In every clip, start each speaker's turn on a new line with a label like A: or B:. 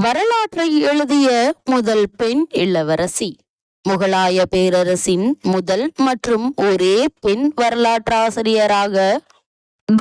A: வரலாற்றை எழுதிய முதல் பெண் இளவரசி. முகலாய பேரரசின் முதல் மற்றும் ஒரே பெண் வரலாற்றாசிரியராக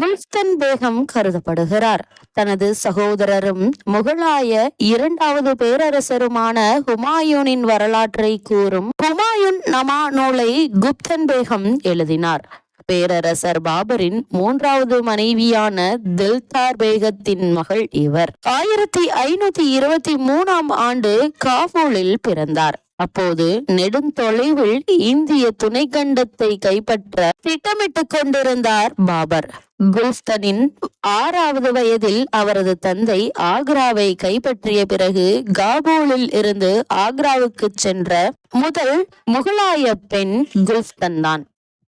A: குல்ஸ்தன் பேகம் கருதப்படுகிறார். தனது சகோதரரும் முகலாய இரண்டாவது பேரரசருமான ஹுமாயூனின் வரலாற்றை கூறும் ஹுமாயூன் நமா நூலை குப்தன் பேகம் எழுதினார். பேரரசர் பாபரின் மூன்றாவது மனைவியான தில்தார் பேகத்தின் மகள் இவர். ஆயிரத்தி ஐநூத்தி இருபத்தி மூணாம் ஆண்டு காபூலில் பிறந்தார். அப்போது நெடுந்தொலைவில் இந்திய துணைக்கண்டத்தை கைப்பற்ற திட்டமிட்டுக் கொண்டிருந்தார் பாபர். குல்ஸ்தனின் ஆறாவது வயதில் அவரது தந்தை ஆக்ராவை கைப்பற்றிய பிறகு காபூலில் இருந்து ஆக்ராவுக்கு சென்ற முதல் முகலாய பெண் குல்ஸ்தன் தான்.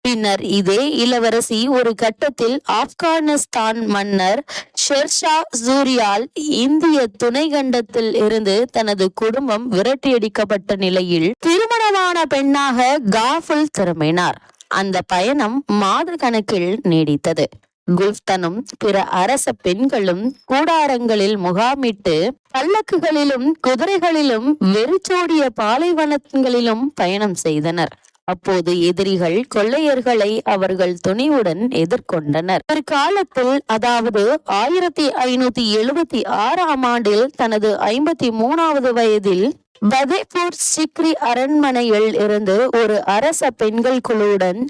A: பின்னர் இதே இளவரசி ஒரு கட்டத்தில் ஆப்கானிஸ்தான் மன்னர் ஷெர்ஷா சூரியால் இந்திய துணைக்கண்டத்தில் இருந்து தனது குடும்பம் விரட்டியடிக்கப்பட்ட நிலையில் திருமணமான பெண்ணாக காஃபுல் திரும்பினார். அந்த பயணம் மாத கணக்கில் நீடித்தது. குல்ஸ்தனும் பிற அரச பெண்களும் கூடாரங்களில் முகாமிட்டு பல்லக்குகளிலும் குதிரைகளிலும் வெறிச்சோடிய பாலைவனங்களிலும் பயணம் செய்தனர். அப்போது எதிரிகள் கொள்ளையர்களை அவர்கள் துணிவுடன் எதிர்கொண்டனர். ஒரு காலத்தில் அதாவது ஆயிரத்தி ஐநூத்தி எழுபத்தி ஆறாம் ஆண்டில் தனது ஐம்பத்தி மூணாவது வயதில் பதேபூர் சிக்ரி அரண்மனையில் இருந்து ஒரு அரச பெண்கள் குழுவுடன்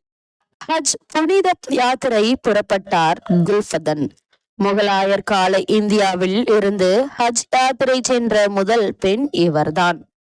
A: ஹஜ் புனித யாத்திரை புறப்பட்டார் குல்ஃபதன். முகலாயர் கால இந்தியாவில் இருந்து ஹஜ் யாத்திரை சென்ற முதல் பெண் இவர்தான்.